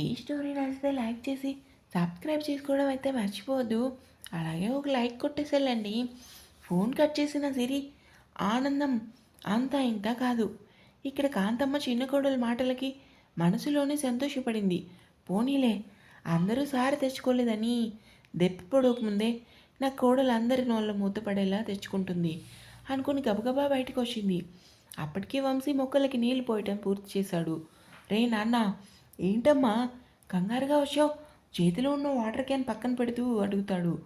ఈ స్టోరీ నచ్చితే లైక్ చేసి సబ్స్క్రైబ్ చేసుకోవడం అయితే మర్చిపోవద్దు. అలాగే ఒక లైక్ కొట్టేసేళ్ళండి. ఫోన్ కట్ చేసిన సిరి ఆనందం అంతా ఇంత కాదు. ఇక్కడ కాంతమ్మ చిన్న కోడల మాటలకి మనసులోనే సంతోషపడింది. పోనీలే అందరూ సారి తెచ్చుకోలేదని దెప్పి పొడవకముందే నా కోడలు అందరి నోళ్ళ మూతపడేలా తెచ్చుకుంటుంది అనుకుని గబగబా బయటకు వచ్చింది అప్పటికే వంశీ మొక్కలకి నీళ్ళు పోయటం పూర్తి చేశాడు. రే నాన్న ఏంటమ్మా కంగారుగా వచ్చావు? చేతిలో ఉన్న వాటర్ క్యాన్ పక్కన పెడుతూ అడుగుతాడు.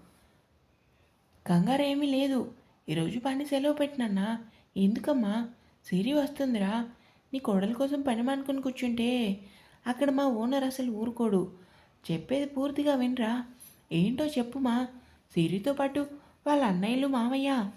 కంగారు ఏమీ లేదు ఈరోజు పని సెలవు పెట్టినన్నా. ఎందుకమ్మా? సిరి వస్తుందిరా. నీ కోడల కోసం పని మానుకొని కూర్చుంటే అక్కడ మా ఓనర్ అసలు ఊరుకోడు. చెప్పేది పూర్తిగా వినరా? ఏంటో చెప్పుమా? సిరితో పాటు వాళ్ళ అన్నయ్యలు మామయ్య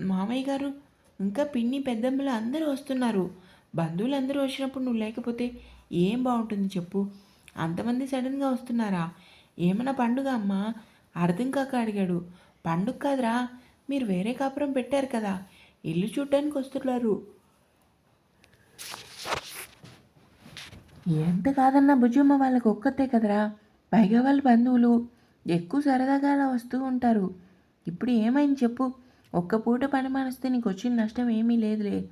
మామయ్య గారు ఇంకా పిన్ని పెద్దమ్మలు అందరూ వస్తున్నారు. బంధువులు అందరూ వచ్చినప్పుడు నువ్వు లేకపోతే ఏం బాగుంటుంది చెప్పు. అంతమంది సడన్గా వస్తున్నారా? ఏమైనా పండుగ అమ్మా? అర్థం కాక అడిగాడు. పండుగ కాదురా మీరు వేరే కాపురం పెట్టారు కదా. ఇల్లు చూడ్డానికి వస్తున్నారు. ఎంత కాదన్నా భుజమ్మ వాళ్ళకి ఒక్కతే కదరా. పైగా వాళ్ళ బంధువులు. ఎక్కువ సరదాగా అలా వస్తూ ఉంటారు. ఇప్పుడు ఏమైంది చెప్పు. ఒక్క పూట పని మానేస్తే నీకు వచ్చిన నష్టం ఏమీ లేదులే.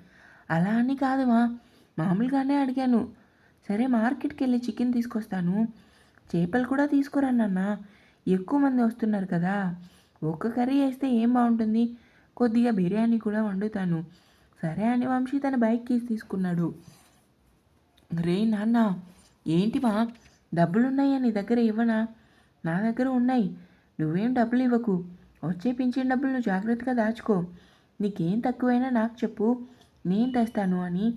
అలా అని కాదుమా. మామూలుగానే అడిగాను. సరే మార్కెట్కి వెళ్ళి చికెన్ తీసుకొస్తాను. చేపలు కూడా తీసుకురానన్న ఎక్కువ మంది వస్తున్నారు కదా. ఒక్క కర్రీ వేస్తే ఏం బాగుంటుంది? కొద్దిగా బిర్యానీ కూడా వండుతాను. సరే అని వంశీ తన బైక్ కీస్ తీసుకున్నాడు. రే నాన్న ఏంటి మా? డబ్బులున్నాయా నీ దగ్గర ఇవ్వనా? నా దగ్గర ఉన్నాయి. నువ్వేం డబ్బులు ఇవ్వకు. వచ్చే పింఛన్ డబ్బులు నువ్వు జాగ్రత్తగా దాచుకో. నీకేం తక్కువైనా నాకు చెప్పు. నేను తెస్తాను అని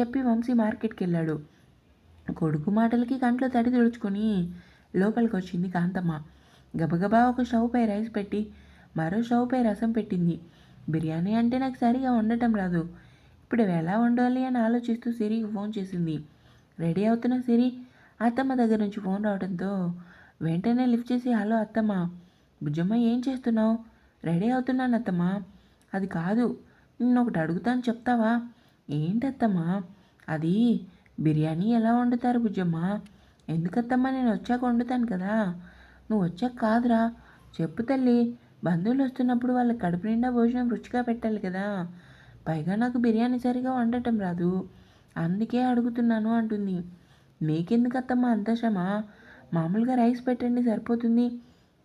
చెప్పి వంశీ మార్కెట్కి వెళ్ళాడు కొడుకు మాటలకి కంట్లో తడి తుడుచుకొని లోపలికి వచ్చింది కాంతమ్మ. గబగబా ఒక స్టవ్పై రైస్ పెట్టి మరో స్టవ్పై రసం పెట్టింది. బిర్యానీ అంటే నాకు సరిగా వండటం రాదు. ఇప్పుడు ఎలా వండాలి అని ఆలోచిస్తూ సిరికి ఫోన్ చేసింది. రెడీ అవుతున్న సిరి అత్తమ్మ దగ్గర నుంచి ఫోన్ రావడంతో వెంటనే లిఫ్ట్ చేసి హలో అత్తమ్మ బుజ్జమ్మ ఏం చేస్తున్నావు? రెడీ అవుతున్నాను అత్తమ్మ. అది కాదు నిన్ను ఒకటి అడుగుతాను చెప్తావా? ఏంటత్తమ్మా అది బిర్యానీ ఎలా వండుతారు బుజ్జమ్మ? ఎందుకత్తమ్మా నేను వచ్చాక వండుతాను కదా? నువ్వు వచ్చాక కాదురా. చెప్పు తల్లి. బంధువులు వస్తున్నప్పుడు వాళ్ళ కడుపు నిండా భోజనం రుచిగా పెట్టాలి కదా. పైగా నాకు బిర్యానీ సరిగా వండటం రాదు. అందుకే అడుగుతున్నాను అంటుంది. మీకెందుకు అత్తమ్మా అంత శ్రమ? మామూలుగా రైస్ పెట్టండి సరిపోతుంది.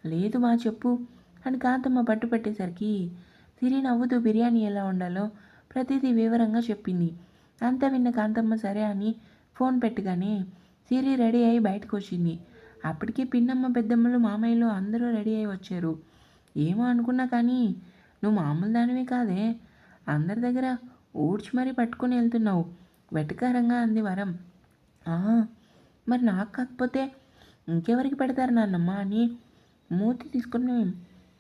లేదు మా చెప్పు అని కాంతమ్మ పట్టు పెట్టేసరికి సిరి నవ్వుతూ బిర్యానీ ఎలా వండాలో ప్రతిదీ వివరంగా చెప్పింది. అంతా విన్న కాంతమ్మ సరే అని ఫోన్ పెట్టగానే సిరి రెడీ అయి బయటకు వచ్చింది అప్పటికే పిన్నమ్మ పెద్దమ్మలు మామయ్యలు అందరూ రెడీ అయి వచ్చారు. ఏమో అనుకున్నా కానీ నువ్వు మామూలు దానివే కాదే. అందరి దగ్గర ఊడ్చి మరీ పట్టుకొని వెళ్తున్నావు. వెటకారంగా అంది వరం. మరి నాకు కాకపోతే ఇంకెవరికి పెడతారు నాన్నమ్మ అని మూతి తీసుకొని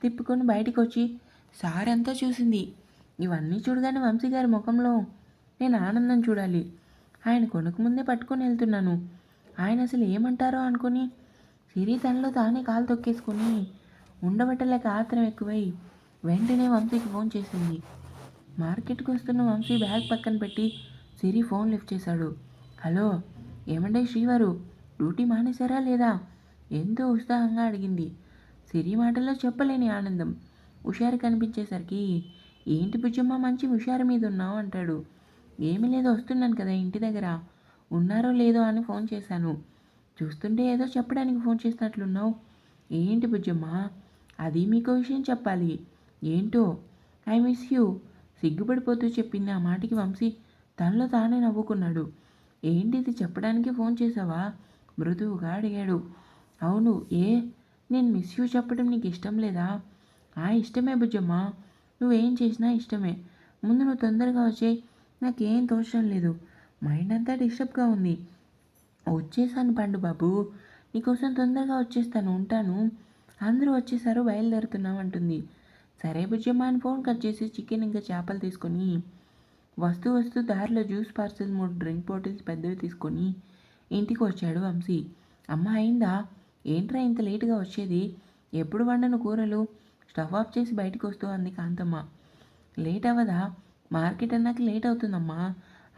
తిప్పుకొని బయటికి వచ్చి సారంతా చూసింది. ఇవన్నీ చూడగానే వంశీ గారి ముఖంలో నేను ఆనందం చూడాలి. ఆయన కొనుకు ముందే పట్టుకొని వెళ్తున్నాను. ఆయన అసలు ఏమంటారో అనుకొని సిరి తనలో తానే కాలు తొక్కేసుకొని ఉండబట్టలేక ఆత్రం ఎక్కువై వెంటనే వంశీకి ఫోన్ చేసింది. మార్కెట్కి వస్తున్న వంశీ బ్యాగ్ పక్కన పెట్టి సిరి ఫోన్ లిఫ్ట్ చేశాడు. హలో ఏమండే శ్రీవారు? డ్యూటీ మానేశారా లేదా? ఎంతో ఉత్సాహంగా అడిగింది. సిరి మాటల్లో చెప్పలేని ఆనందం. హుషారు కనిపించేసరికి ఏంటి బుజ్జమ్మ మంచి హుషారు మీద ఉన్నావు అంటాడు. ఏమీ లేదు వస్తున్నాను కదా ఇంటి దగ్గర. ఉన్నారో లేదో అని ఫోన్ చేశాను. చూస్తుంటే ఏదో చెప్పడానికి ఫోన్ చేసినట్లున్నావు. ఏంటి బుజ్జమ్మ? అది మీకు విషయం చెప్పాలి. ఏంటో? I miss you. సిగ్గుపడిపోతూ చెప్పింది ఆ మాటికి వంశీ. తనలో తానే నవ్వుకున్నాడు. ఏంటి ఇది చెప్పడానికి ఫోన్ చేసావా మృదువుగా అడిగాడు. అవును ఏ? నేను మిస్ యూ చెప్పడం నీకు ఇష్టం లేదా? ఆ ఇష్టమే బుజ్జమ్మ. నువ్వేం చేసినా ఇష్టమే. ముందు నువ్వు తొందరగా వచ్చేయి. నాకేం తోచడం లేదు. మైండ్ అంతా డిస్టర్బ్గా ఉంది. వచ్చేసాను పండు బాబు. నీకోసం తొందరగా వచ్చేస్తాను ఉంటాను. అందరూ వచ్చేసారు బయలుదేరుతున్నాం అంటుంది. సరే బుజ్జమ్మ అని ఫోన్ కట్ చేసి చికెన్ ఇంకా చేపలు తీసుకొని వస్తూ వస్తూ దారిలో జ్యూస్ పార్సల్ మూడు డ్రింక్ బాటిల్స్ పెద్దవి తీసుకొని ఇంటికి వచ్చాడు వంశీ. అమ్మ అయిందా? ఏంట్రా ఇంత లేటుగా వచ్చేది? ఎప్పుడు వండను కూరలు? స్టవ్ ఆఫ్ చేసి బయటకు వస్తూ అంది కాంతమ్మ. లేట్ అవ్వదా? మార్కెట్ అన్నాక లేట్ అవుతుందమ్మా.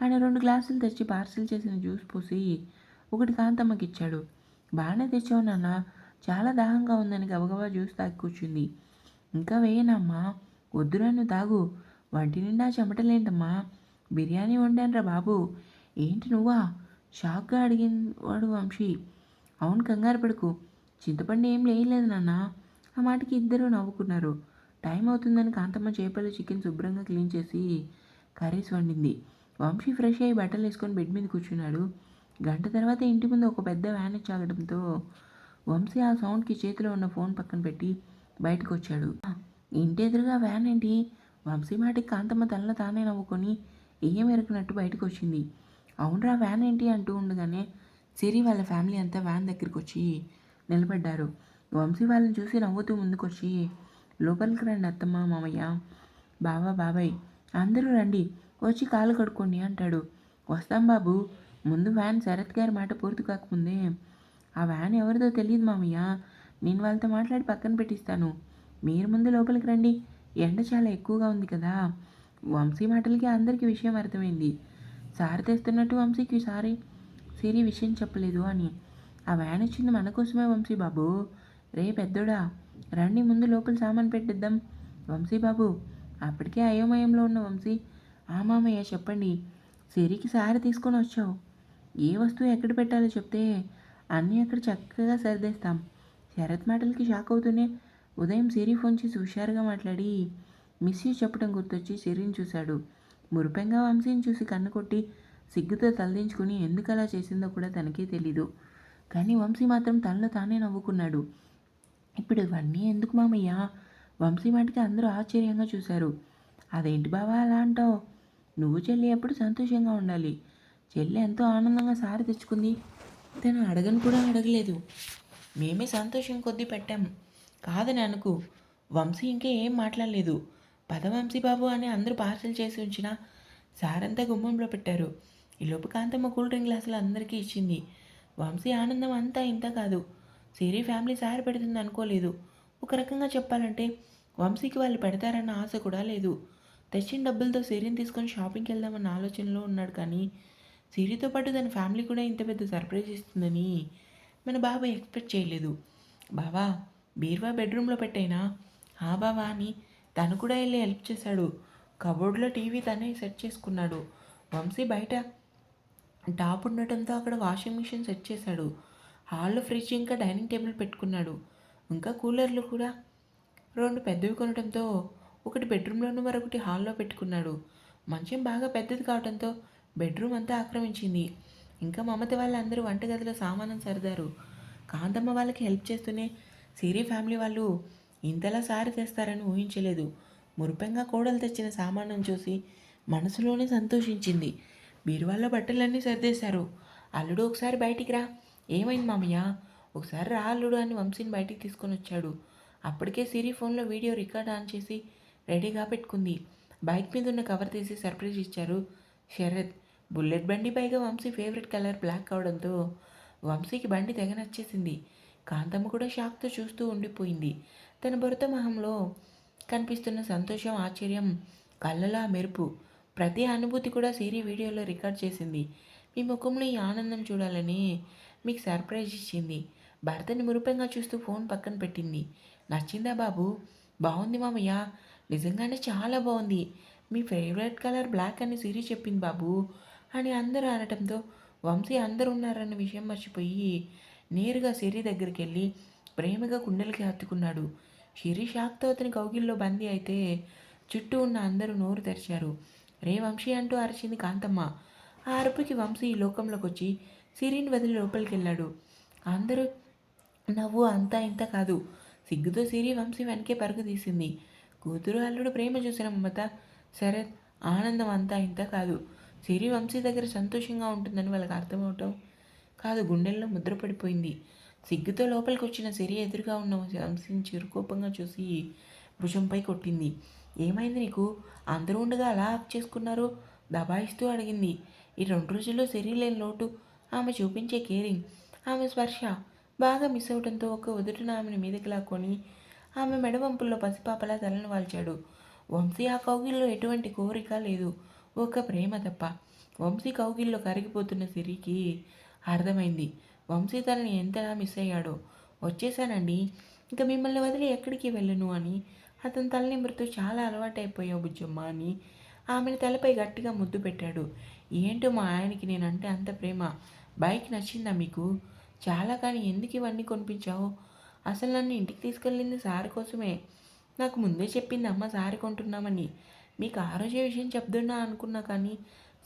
ఆయన రెండు గ్లాసులు తెచ్చి పార్సిల్ చేసిన జ్యూస్ పోసి ఒకటి కాంతమ్మకి ఇచ్చాడు బాగానే తెచ్చావు నాన్న. చాలా దాహంగా ఉందని గబగబా జ్యూస్ తాగి కూర్చుంది. ఇంకా వేయనమ్మా. వద్దురా నువ్వు తాగు. వంటి నిండా చెమటలేంటమ్మా. బిర్యానీ వండానురా బాబు. ఏంటి నువ్వా? షాక్గా అడిగిన వాడు వంశీ. అవును కంగారు పడుకు. చింతపండు ఏం లేయలేదు నాన్న. ఆ మాటకి ఇద్దరూ నవ్వుకున్నారు. టైం అవుతుందని కాంతమ్మ చేపలు చికెన్ శుభ్రంగా క్లీన్ చేసి కర్రీస్ వండింది. వంశీ ఫ్రెష్ అయ్యి బట్టలు వేసుకొని బెడ్ మీద కూర్చున్నాడు. గంట తర్వాత ఇంటి ముందు ఒక పెద్ద వ్యాన్ చాగడంతో వంశీ ఆ సౌండ్కి చేతిలో ఉన్న ఫోన్ పక్కన పెట్టి బయటకు వచ్చాడు ఇంటి ఎదురుగా వ్యాన్ ఏంటి? వంశీ మాటికి కాంతమ్మ తనలో తానే నవ్వుకొని ఏం ఎరకనట్టు బయటకు వచ్చింది అవునరా వ్యాన్ ఏంటి అంటూ ఉండగానే సిరి వాళ్ళ ఫ్యామిలీ అంతా వ్యాన్ దగ్గరికి వచ్చి నిలబడ్డారు. వంశీ వాళ్ళని చూసి నవ్వుతూ ముందుకొచ్చి లోపలికి రండి అత్తమ్మ మామయ్య. బావా బాబాయ్. అందరూ రండి. వచ్చి కాలు కడుక్కోండి అంటాడు. వస్తాం బాబు. ముందు వ్యాన్ శరత్ గారి మాట పూర్తి కాకముందే. ఆ వ్యాన్ ఎవరిదో తెలియదు మామయ్య. నేను వాళ్ళతో మాట్లాడి పక్కన పెట్టిస్తాను. మీరు ముందు లోపలికి రండి. ఎండ చాలా ఎక్కువగా ఉంది కదా. వంశీ మాటలకి అందరికీ విషయం అర్థమైంది. సారి తెస్తున్నట్టు వంశీకి సారి. సిరి విషయం చెప్పలేదు అని. ఆ వ్యాన్ వచ్చింది మన కోసమే వంశీ బాబు. రే పెద్దోడా రండి ముందు లోపల సామాన్ పెట్టిద్దాం. వంశీ బాబు అప్పటికే అయోమయంలో ఉన్న వంశీ ఆ మామయ్య చెప్పండి. సిరికి సారి తీసుకొని వచ్చావు. ఏ వస్తువు ఎక్కడ పెట్టాలో చెప్తే అన్నీ అక్కడ చక్కగా సర్దేస్తాం. శరత్ మాటలకి షాక్ అవుతూనే ఉదయం సిరి ఫోన్ చేసి హుషారుగా మాట్లాడి మిస్యూ చెప్పడం గుర్తొచ్చి సిరిని చూశాడు. మురిపెంగా వంశీని చూసి కన్ను కొట్టి సిగ్గుతో తలదించుకుని ఎందుకు అలా చేసిందో కూడా తనకే తెలీదు. కానీ వంశీ మాత్రం తనలో తానే నవ్వుకున్నాడు. ఇప్పుడు ఇవన్నీ ఎందుకు మామయ్య? వంశీ మాటికి అందరూ ఆశ్చర్యంగా చూశారు. అదేంటి బావా అలా అంటావు? నువ్వు చెల్లి ఎప్పుడు సంతోషంగా ఉండాలి. చెల్లి ఎంతో ఆనందంగా సారి తెచ్చుకుంది. తను అడగను కూడా అడగలేదు. మేమే సంతోషం కొద్దీ పెట్టాం. కాదని అనుకు. వంశీ ఇంకా ఏం మాట్లాడలేదు. పద వంశీ బాబు అని అందరూ పార్సల్ చేసి ఉంచిన సారంతా గుమ్మంలో పెట్టారు. ఈలోపు కాంతమ్మ కూల్ డ్రింక్ గ్లాసులు అందరికీ ఇచ్చింది. వంశీ ఆనందం అంతా ఇంత కాదు. సిరి ఫ్యామిలీ సార్ పెడుతుంది అనుకోలేదు. ఒక రకంగా చెప్పాలంటే వంశీకి వాళ్ళు పెడతారన్న ఆశ కూడా లేదు. తెచ్చిన డబ్బులతో సిరిని తీసుకొని షాపింగ్కి వెళ్దామన్న ఆలోచనలో ఉన్నాడు కానీ సిరితో పాటు తన ఫ్యామిలీ కూడా ఇంత పెద్ద సర్ప్రైజ్ ఇస్తుందని మన బాబాయ్ ఎక్స్పెక్ట్ చేయలేదు. బావా బీర్వా బెడ్రూమ్లో పెట్టైనా? ఆ బావా అని తను కూడా వెళ్ళి హెల్ప్ చేశాడు. కబోర్డ్లో టీవీ తనే సెట్ చేసుకున్నాడు. వంశీ బయట టాప్ ఉండటంతో అక్కడ వాషింగ్ మిషన్ సెట్ చేశాడు. హాల్లో ఫ్రిడ్జ్ ఇంకా డైనింగ్ టేబుల్ పెట్టుకున్నాడు. ఇంకా కూలర్లు కూడా. రెండు పెద్దవి కొనడంతో ఒకటి బెడ్రూమ్లోను మరొకటి హాల్లో పెట్టుకున్నాడు. మంచం బాగా పెద్దది కావడంతో బెడ్రూమ్ అంతా ఆక్రమించింది. ఇంకా మమత వాళ్ళందరూ వంటగదిలో సామానం సర్దారు. కాంతమ్మ వాళ్ళకి హెల్ప్ చేస్తూనే సిరి ఫ్యామిలీ వాళ్ళు ఇంతలా సారి తెస్తారని ఊహించలేదు. మురిపెంగా కోడలు తెచ్చిన సామానం చూసి మనసులోనే సంతోషించింది. బీరువాళ్ళ బట్టలన్నీ సర్దేశారు. అల్లుడు ఒకసారి బయటికి రా. ఏమైంది మామయ్య? ఒకసారి రా అల్లుడు అని వంశీని బయటికి తీసుకొని వచ్చాడు. అప్పటికే సిరి ఫోన్లో వీడియో రికార్డ్ ఆన్ చేసి రెడీగా పెట్టుకుంది. బైక్ మీద ఉన్న కవర్ తీసి సర్ప్రైజ్ ఇచ్చారు శరత్. బుల్లెట్ బండి పైగా వంశీ ఫేవరెట్ కలర్ బ్లాక్ అవడంతో వంశీకి బండి తెగ నచ్చేసింది. కాంతమ్మ కూడా షాక్తో చూస్తూ ఉండిపోయింది. తన భరత మొహంలో కనిపిస్తున్న సంతోషం ఆశ్చర్యం కళ్ళలా మెరుపు. ప్రతి అనుభూతి కూడా సిరి వీడియోలో రికార్డ్ చేసింది. మీ ముఖంలో ఈ ఆనందం చూడాలని మీకు సర్ప్రైజ్ ఇచ్చింది. భర్తని మురిపెంగా చూస్తూ ఫోన్ పక్కన పెట్టింది. నచ్చిందా బాబు? బాగుంది మామయ్య. నిజంగానే చాలా బాగుంది మీ ఫేవరెట్ కలర్ బ్లాక్ అని సిరి చెప్పింది బాబు అని అందరూ అనటంతో వంశీ అందరూ ఉన్నారన్న విషయం మర్చిపోయి నేరుగా సిరి దగ్గరికి వెళ్ళి ప్రేమగా కుండలకి హత్తుకున్నాడు. షిరి షాక్తో అతని కౌగిల్లో బందీ అయితే చుట్టూ ఉన్న అందరూ నోరు తెరిచారు. రే వంశీ అంటూ అరిచింది కాంతమ్మ. ఆ అరుపుకి వంశీ ఈ లోకంలోకి వచ్చి సిరిని వదిలి లోపలికి వెళ్ళాడు అందరూ నవ్వు అంతా ఇంత కాదు. సిగ్గుతో సిరి వంశీ వెనకే పరుగు తీసింది. కూతురు అల్లుడు ప్రేమ చూసిన మమత శరత్ ఆనందం అంతా ఇంత కాదు. సిరి వంశీ దగ్గర సంతోషంగా ఉంటుందని వాళ్ళకి అర్థమవటం కాదు. గుండెల్లో ముద్రపడిపోయింది సిగ్గుతో లోపలికి వచ్చిన సిరి ఎదురుగా ఉన్న వంశీని చిరుకోపంగా చూసి భుజంపై కొట్టింది. ఏమైంది నీకు? అందరూ ఉండగా అలా ఆఫ్ చేసుకున్నారు? దబాయిస్తూ అడిగింది. ఈ రెండు రోజుల్లో సిరి లేని లోటు ఆమె చూపించే కేరింగ్ ఆమె స్పర్శ బాగా మిస్ అవడంతో ఒక ఉదుటిన ఆమెను మీదకి లాక్కొని ఆమె మెడవంపుల్లో పసిపాపలా తలను వాల్చాడు. వంశీ ఆ కౌగిల్లో ఎటువంటి కోరిక లేదు. ఒక ప్రేమ తప్ప. వంశీ కౌగిల్లో కరిగిపోతున్న సిరికి అర్థమైంది. వంశీ తనని ఎంతలా మిస్ అయ్యాడో. వచ్చేసానండి ఇంకా మిమ్మల్ని వదిలి ఎక్కడికి వెళ్ళను అని అతని తల నిమురుతూ చాలా అలవాటైపోయావు బుజ్జమ్మ అని ఆమెను తలపై గట్టిగా ముద్దు పెట్టాడు. ఏంటో మా ఆయనకి నేనంటే అంత ప్రేమ. బైక్ నచ్చిందా మీకు? చాలా కానీ ఎందుకు ఇవన్నీ కొనిపించావు? అసలు నన్ను ఇంటికి తీసుకెళ్ళింది సార్ కోసమే. నాకు ముందే చెప్పింది అమ్మ సారి కొంటున్నామని. మీకు ఆ రోజే విషయం చెప్తున్నా అనుకున్నా కానీ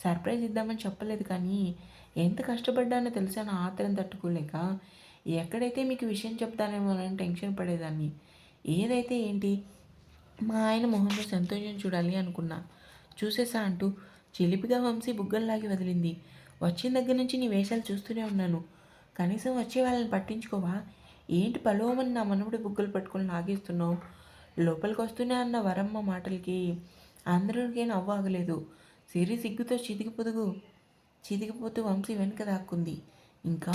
సర్ప్రైజ్ ఇద్దామని చెప్పలేదు కానీ ఎంత కష్టపడ్డానో తెలుసా నా ఆత్రం తట్టుకోలేక? ఎక్కడైతే మీకు విషయం చెప్తానేమో అని టెన్షన్ పడేదాన్ని. ఏదైతే ఏంటి? మా ఆయన మొహంలో సంతోషం చూడాలి అనుకున్నా. చూసేసా అంటూ చిలిపిగా వంశీ బుగ్గల్లాగి వదిలింది. వచ్చిన దగ్గర నుంచి నీ వేషాలు చూస్తూనే ఉన్నాను. కనీసం వచ్చే వాళ్ళని పట్టించుకోవా? ఏంటి పలోమని నా మనవుడి బుగ్గలు పట్టుకొని లాగేస్తున్నావు? లోపలికి వస్తూనే అన్న వరమ్మ మాటలకి అందరికీ నవ్వు ఆగలేదు. సిరి సిగ్గుతో చితికి పొదుగు చితికిపోతూ వంశీ వెనుక దాక్కుంది. ఇంకా